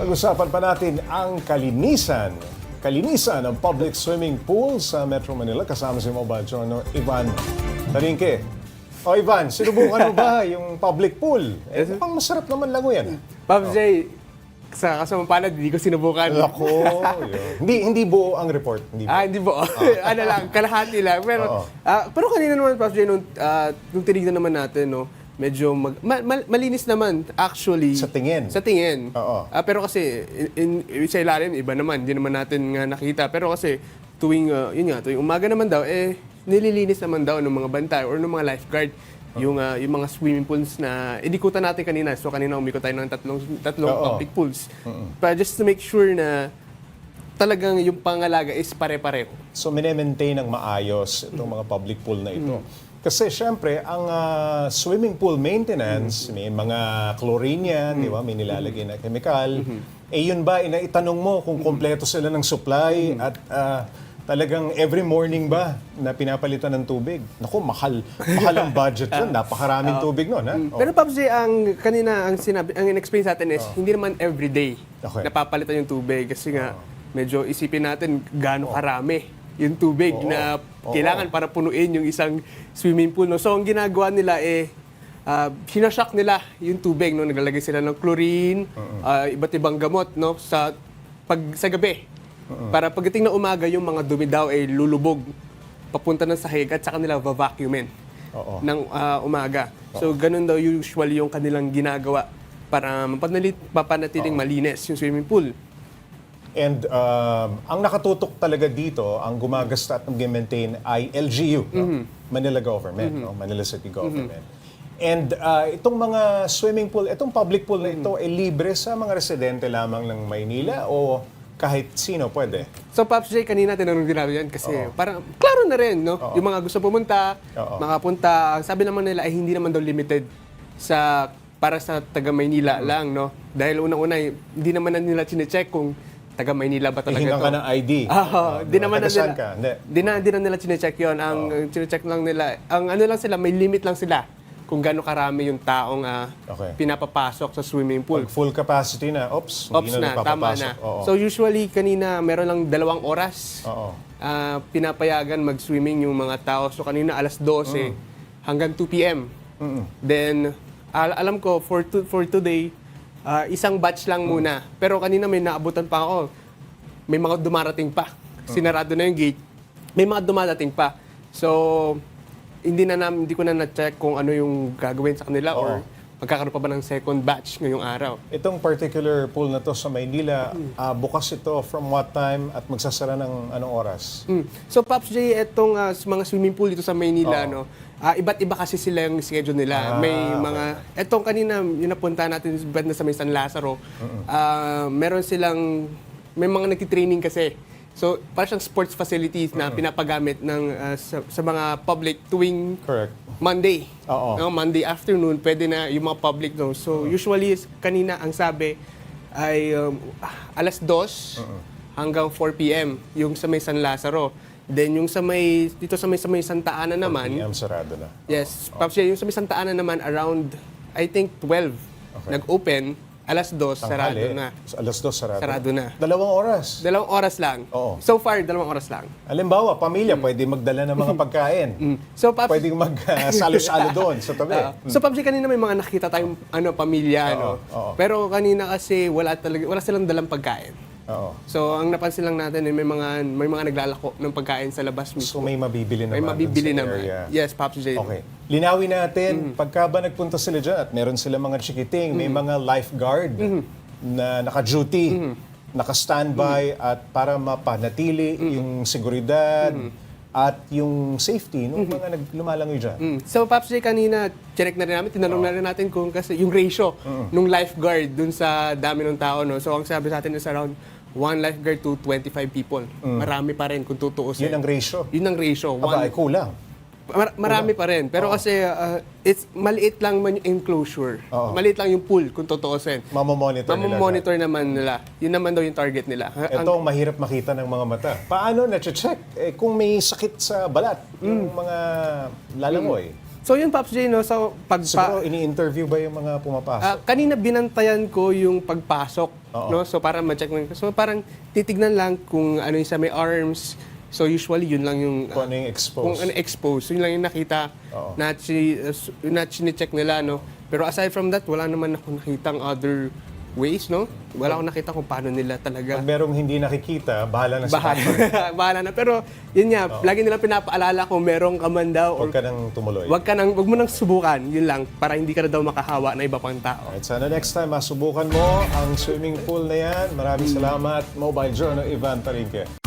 Pag-usapan pa natin ang kalinisan. Kalinisan ng public swimming pool sa Metro Manila. Kasama si Mobile Jono, Ivan Tarinque. O Ivan, sinubukan mo ba yung public pool? Eh, mukhang masarap naman lang yan. Pops J, sa kasamang palad, hindi ko sinubukan. Ako, hindi, hindi buo ang report. Hindi buo. Ah, hindi po. ano lang, kalahati lang. Pero, Oo. ah, pero kanina naman, Pops J, nung, ah, nung tinignan naman natin, no, medyo mag, ma- ma- malinis naman, actually. Sa tingin. Sa tingin. Oo. Ah, pero kasi, in, in, sa ilalim, iba naman. Hindi naman natin nga nakita. Pero kasi, tuwing, ah, yun nga, tuwing umaga naman daw, eh, nililinis naman daw ng mga bantay or ng mga lifeguard yung ah, yung mga swimming pools na inikutan natin kanina. So kanina umikot tayo ng tatlong tatlong Oo. public pools. But just to make sure na talagang yung pangalaga is pare-pareho. So, minemaintain ng maayos itong mga public pool na ito. Kasi syempre, ang ah, swimming pool maintenance, may mga chlorine yan, di ba? May nilalagay na chemical. Eh yun ba, ina itanong mo kung kompleto sila ng supply at ah, talagang every morning ba na pinapalitan ng tubig? Naku, mahal. Mahal ang budget yun. Napakaraming tubig nun, ha? Oh. Pero Pops J, ang kanina ang sinabi, ang in-explain sa atin is hindi naman everyday Okay. napapalitan yung tubig kasi nga medyo isipin natin gaano karami yung tubig na Oo. kailangan para punuin yung isang swimming pool. No? So ang ginagawa nila eh uh, sinashock nila yung tubig no naglalagay sila ng chlorine, ah, iba't ibang gamot no sa pag sa gabi. Para pagdating na umaga yung mga dumi daw ay lulubog papunta ng sahig at saka nila va-vacuumin Oo. ng ah, umaga. So, ganun daw usually yung kanilang ginagawa para mapanali- mapanatiling malinis yung swimming pool. And um, ang nakatutok talaga dito, ang gumagasta at nag-maintain ay LGU, no? Manila Government, no? Manila City Government. And uh, itong mga swimming pool, itong public pool na ito, ay libre sa mga residente lamang ng Maynila o kahit sino pwede? So, Pops J, kanina tinanong din namin yan kasi parang klaro na rin, no? Oo. Yung mga gusto pumunta, Oo. makapunta, ang sabi naman nila ay hindi naman daw limited sa para sa taga Maynila lang, no? Dahil unang-una, eh, hindi naman na nila chinecheck kung taga Maynila ba talaga Hihingan to. ka ng ID. Ah, di naman na Taga saan nila. ka? Hindi. Di na, di na nila chinecheck yun. Ang chinecheck lang nila, ang ano lang sila, may limit lang sila kung gaano karami yung taong ah, Okay. pinapapasok sa swimming pool. Pag full capacity na, oops, Ops hindi na, na, tama napapapasok. na. Oo. So usually kanina meron lang dalawang oras Oo. ah, pinapayagan mag-swimming yung mga tao. So kanina alas 12 hanggang 2 p.m. Then al- alam ko for to- for today ah, isang batch lang muna. Pero kanina may naabutan pa ako. May mga dumarating pa. Sinarado na yung gate. May mga dumadating pa. So hindi na nam, hindi ko na na-check kung ano yung gagawin sa kanila or magkakaroon pa ba ng second batch ngayong araw. Itong particular pool na to sa Maynila, ah, bukas ito from what time at magsasara ng anong oras? Mm. So Pops J, etong ah, mga swimming pool dito sa Maynila, Oo. no, ah, iba't iba kasi sila yung schedule nila. Ah, may okay. mga, etong kanina, yung napunta natin band na sa may San Lazaro, ah, meron silang, may mga nagtitraining kasi. So, parang siyang sports facilities na pinapagamit ng ah, sa, sa mga public tuwing Correct. Monday. Oo. No, Monday afternoon, pwede na yung mga public no. So usually kanina ang sabi ay um, alas 2 hanggang 4 PM yung sa may San Lazaro. Then yung sa may dito sa may sa may Santa Ana naman, PM sarado na. yes, Pops, yeah, yung sa may Santa Ana naman around I think 12 Okay. nag-open, alas 2 sarado Tanghali. na. So, alas dos sarado. Sarado na. Dalawang oras. Dalawang oras lang. Oo. So far, dalawang oras lang. Halimbawa, pamilya, pwede magdala ng mga pagkain. So, Pops, Pwedeng mag-salo-salo doon sa tabi. Ah, So PUBG kanina may mga nakita tayong ano pamilya Oo, ano. oo. Pero kanina kasi wala talaga wala silang dalang pagkain. Oo. So ang napansin lang natin eh, may mga may mga naglalako ng pagkain sa labas So mismo. may mabibili naman may mabibili dun sa naman. area. Yes, Pops J. Okay. Linawin natin, pagka ba nagpunta sila dyan at meron sila mga chikiting, may mga lifeguard na naka-duty, naka-standby at para mapanatili yung seguridad at yung safety ng mga nag- lumalangoy dyan. Mm. So Pops J kanina check na rin namin, tinanong na rin natin kung kasi yung ratio nung lifeguard dun sa dami ng tao no. So ang sabi sa atin is around one lifeguard to 25 people. Marami pa rin kung tutuusin. Yun ang ratio. Yun ang ratio. Aba, One, ay kulang. Mar- marami pa rin. Pero kasi uh, it's maliit lang man yung enclosure. Oo. Maliit lang yung pool kung tutuusin. Mamamonitor nila. Mamamonitor naman nila. Yun naman daw yung target nila. Ha- Ito ang mahirap makita ng mga mata. Paano na-check? Eh, kung may sakit sa balat, yung mga lalangoy, So yun, Pops J, no? So, pag Siguro, ini-interview ba yung mga pumapasok? Ah, kanina binantayan ko yung pagpasok, Oo. no? So para ma-check mo. So parang titignan lang kung ano yung sa may arms. So usually yun lang yung kung ano yung kung exposed? ano exposed. Yun lang yung nakita Oo. na chi, uh, na check nila, no? Pero aside from that, wala naman ako nakitang other ways, no? Wala akong nakita kung paano nila talaga. Pag merong hindi nakikita, bahala na sa Bahala, bahala na. Pero yun nga, lagi nilang pinapaalala kung merong ka man daw or Huwag ka nang tumuloy. wag ka nang, wag mo nang subukan. Yun lang, para hindi ka na daw makahawa na iba pang tao. Alright, sana next time masubukan mo ang swimming pool na yan. Maraming salamat, Mobile Journal Ivan Tarinque.